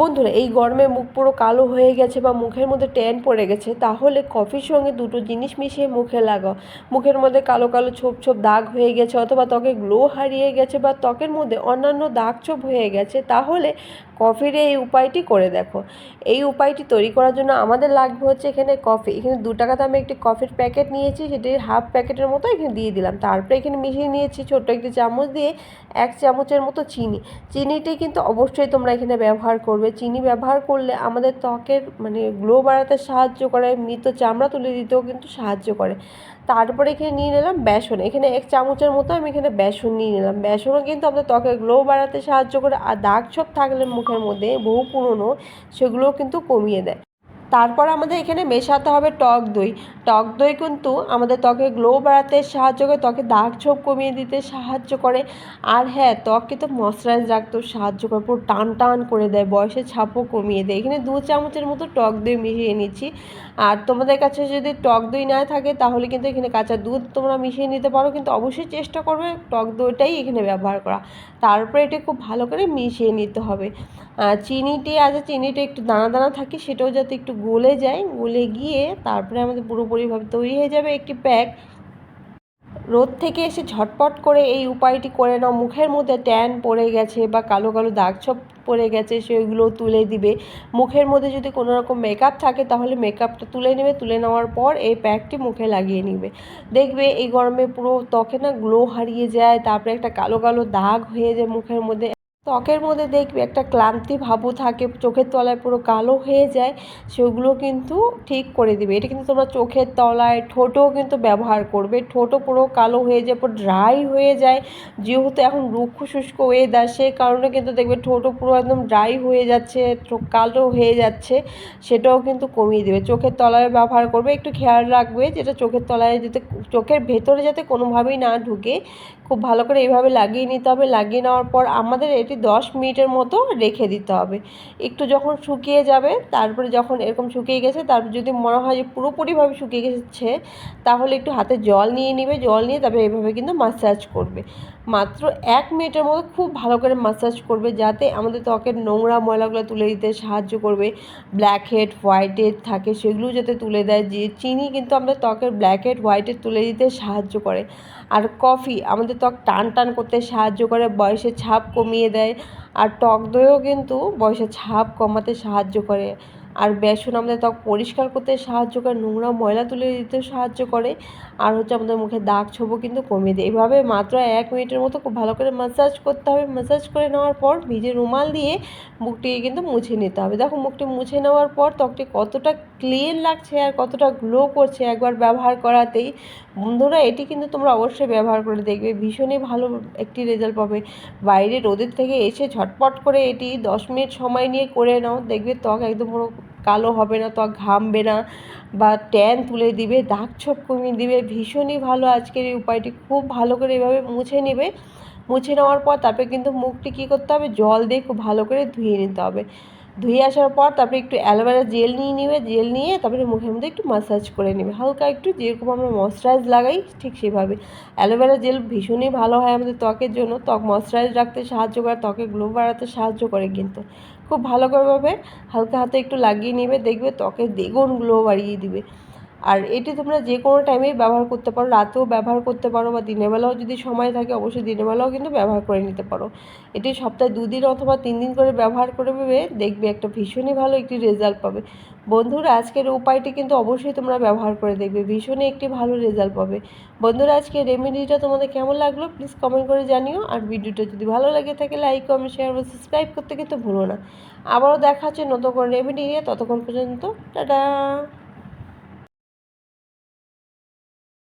বন্ধুরা, এই গরমে মুখ পুরো কালো হয়ে গেছে বা মুখের মধ্যে ট্যান পড়ে গেছে, তাহলে কফির সঙ্গে দুটো জিনিস মিশিয়ে মুখে লাগাও। মুখের মধ্যে কালো কালো ছোপ ছোপ দাগ হয়ে গেছে অথবা ত্বকে গ্লো হারিয়ে গেছে বা ত্বকের মধ্যে অন্যান্য দাগ ছোপ হয়ে গেছে, তাহলে কফির এই উপায়টি করে দেখো। এই উপায়টি তৈরি করার জন্য আমাদের লাগবে হচ্ছে এখানে কফি। এখানে দু টাকা দামে একটি কফির প্যাকেট নিয়েছি, সেটি হাফ প্যাকেটের মতো এখানে দিয়ে দিলাম। তারপরে এখানে মিশিয়ে নিয়েছি ছোট্ট একটি চামচ দিয়ে এক চামচের মতো চিনি। চিনিটি কিন্তু অবশ্যই তোমরা এখানে ব্যবহার করবে। চিনি ব্যবহার করলে আমাদের ত্বকের মানে গ্লো বাড়াতে সাহায্য করে, মৃত চামড়া তুলে দিতেও কিন্তু সাহায্য করে। তারপরে এখানে নিয়ে নিলাম বেসন। এখানে এক চামচের মতো আমি এখানে বেসন নিয়ে নিলাম। বেসনও কিন্তু আমাদের ত্বকের গ্লো বাড়াতে সাহায্য করে। আর দাগ ছোপ থাকলে মুখের মধ্যে বহু পুরনো সেগুলোও কিন্তু কমিয়ে দেয়। তারপর আমাদের এখানে মেশাতে হবে টক দই। টক দই কিন্তু আমাদের ত্বকে গ্লো বাড়াতে সাহায্য করে, ত্বকে দাগ ছোপ কমিয়ে দিতে সাহায্য করে। আর হ্যাঁ ত্বক কিন্তু ময়শ্চারাইজ রাখতেও সাহায্য করে, পুরো টান টান করে দেয়, বয়সের ছাপও কমিয়ে দেয়। এখানে দু চামচের মতো টক দই মিশিয়ে নিচ্ছি। আর তোমাদের কাছে যদি টক দই না থাকে, তাহলে কিন্তু এখানে কাঁচা দুধ তোমরা মিশিয়ে নিতে পারো। কিন্তু অবশ্যই চেষ্টা করবে টক দইটাই এখানে ব্যবহার করা। তারপরে এটা খুব ভালো করে মিশিয়ে নিতে হবে। চিনিটি আছে চিনিটা একটু দানা দানা থাকে, সেটাও যাতে একটু গলে যায়, গলে গিয়ে তারপরে আমাদের পুরোপুরিভাবে তৈরি হয়ে যাবে একটি প্যাক। রোদ থেকে এসে ঝটপট করে এই উপায়টি করে নাও। মুখের মধ্যে ট্যান পড়ে গেছে বা কালো কালো দাগ ছোপ পড়ে গেছে, সেগুলো তুলে দিবে। মুখের মধ্যে যদি কোনো রকম মেকআপ থাকে, তাহলে মেকআপটা তুলে নেবে। তুলে নেওয়ার পর এই প্যাকটি মুখে লাগিয়ে নিবে। দেখবে এই গরমে পুরো ত্বকে না গ্লো হারিয়ে যায়, তারপরে একটা কালো কালো দাগ হয়ে যায় মুখের মধ্যে। ত্বকের মধ্যে দেখবে একটা ক্লান্তি ভাবও থাকে, চোখের তলায় পুরো কালো হয়ে যায়, সেগুলো কিন্তু ঠিক করে দিবে। এটা কিন্তু তোমরা চোখের তলায় ঠোঁটও কিন্তু ব্যবহার করবে। ঠোঁটও পুরো কালো হয়ে যায়, পুরো ড্রাই হয়ে যায়। যেহেতু এখন রুক্ষ শুষ্ক ওয়েদার সেই কারণে কিন্তু দেখবে ঠোঁটও পুরো একদম ড্রাই হয়ে যাচ্ছে কালো হয়ে যাচ্ছে, সেটাও কিন্তু কমিয়ে দেবে। চোখের তলায় ব্যবহার করবে। একটু খেয়াল রাখবে যেটা চোখের তলায় যাতে, চোখের ভেতরে যাতে কোনোভাবেই না ঢুকে। খুব ভালো করে এইভাবে লাগিয়ে নিতে হবে। লাগিয়ে নেওয়ার পর আমাদের এটি দশ মিনিটের মতো রেখে দিতে হবে। একটু যখন শুকিয়ে যাবে, তারপরে যখন এরকম শুকিয়ে গেছে তারপর যদি মনে হয় যে পুরোপুরিভাবে শুকিয়ে গেছে, তাহলে একটু হাতে জল নিয়ে নিবে। জল নিয়ে তারপরে এভাবে কিন্তু মাসাজ করবে। মাত্র এক মিনিটের মতো খুব ভালো করে মাসাজ করবে, যাতে আমাদের ত্বকের নোংরা ময়লাগুলো তুলে দিতে সাহায্য করবে। ব্ল্যাক হেড হোয়াইট হেড থাকে সেগুলো যাতে তুলে দেয়। যে চিনি কিন্তু আমাদের ত্বকের ব্ল্যাক হেড হোয়াইট হেড তুলে দিতে সাহায্য করে। আর কফি আমাদের ত্বক টান টান করতে সাহায্য করে, বয়সের ছাপ কমিয়ে দেয়। আর টক দইও কিন্তু বয়সের ছাপ কমাতে সাহায্য করে। আর বেসন আমাদের ত্বক পরিষ্কার করতে সাহায্য করে, নোংরা ময়লা তুলে দিতেও সাহায্য করে, আর হচ্ছে আমাদের মুখে দাগ ছোপও কিন্তু কমিয়ে দেয়। এভাবে মাত্র এক মিনিটের মতো খুব ভালো করে ম্যাসাজ করতে হবে। ম্যাসাজ করে নেওয়ার পর ভিজে রুমাল দিয়ে মুখটিকে কিন্তু মুছে নিতে হবে। দেখো মুখটি মুছে নেওয়ার পর ত্বকটি কতটা ক্লিন লাগছে আর কতটা গ্লো করছে একবার ব্যবহার করাতেই। বন্ধুরা, এটি কিন্তু তোমরা অবশ্যই ব্যবহার করে দেখবে। ভীষণই ভালো একটি রেজাল্ট পাবে। বাইরে রোদের থেকে এসে ঝটপট করে এটি দশ মিনিট সময় নিয়ে করে নাও। দেখবে ত্বক একদম পুরো কালো হবে না ত্বক ঘামবে না। বা ট্যান তুলে দিবে, দাগ ছোপ কমিয়ে দিবে। ভীষণই ভালো আজকের এই উপায়টি। খুব ভালো করে এভাবে মুছে নেবে। মুছে নেওয়ার পর তারপরে কিন্তু মুখটি কী করতে হবে? জল দিয়ে খুব ভালো করে ধুয়ে নিতে হবে। ধুয়ে আসার পর তারপরে একটু অ্যালোভেরা জেল নিয়ে নেবে, জেল নিয়ে তারপরে মুখের মধ্যে একটু মাসাজ করে নেবে। হালকা একটু যেরকম আমরা ময়শ্চারাইজ লাগাই, ঠিক সেভাবে। অ্যালোভেরা জেল ভীষণই ভালো হয় আমাদের ত্বকের জন্য। ত্বক ময়শ্চারাইজ রাখতে সাহায্য করে ত্বকে গ্লো বাড়াতে সাহায্য করে কিন্তু। খুব ভালো করেভাবে হালকা হাতে একটু লাগিয়ে নেবে, দেখবে ত্বকের দ্বিগুণ গ্লো বাড়িয়ে দিবে। আর এটি তোমরা যে কোনো টাইমেই ব্যবহার করতে পারো, রাতেও ব্যবহার করতে পারো বা দিনের বেলাও যদি সময় থাকে অবশ্যই দিনের বেলাও কিন্তু ব্যবহার করে নিতে পারো। এটি সপ্তাহে দুদিন অথবা তিন দিন করে ব্যবহার করে ভেবে দেখবে একটা ভীষণই ভালো একটি রেজাল্ট পাবে। বন্ধুরা, আজকের উপায়টি কিন্তু অবশ্যই তোমরা ব্যবহার করে দেখবে, ভীষণই একটি ভালো রেজাল্ট পাবে। বন্ধুরা আজকে রেমেডিটা তোমাদের কেমন লাগল প্লিজ কমেন্ট করে জানিও। আর ভিডিওটা যদি ভালো লাগে থাকে লাইক কমেন্ট শেয়ার বা সাবস্ক্রাইব করতে কিন্তু ভুলো না। আবারও দেখা হচ্ছে নতুন করে রেমেডি নিয়ে, ততক্ষণ পর্যন্ত, টাটা!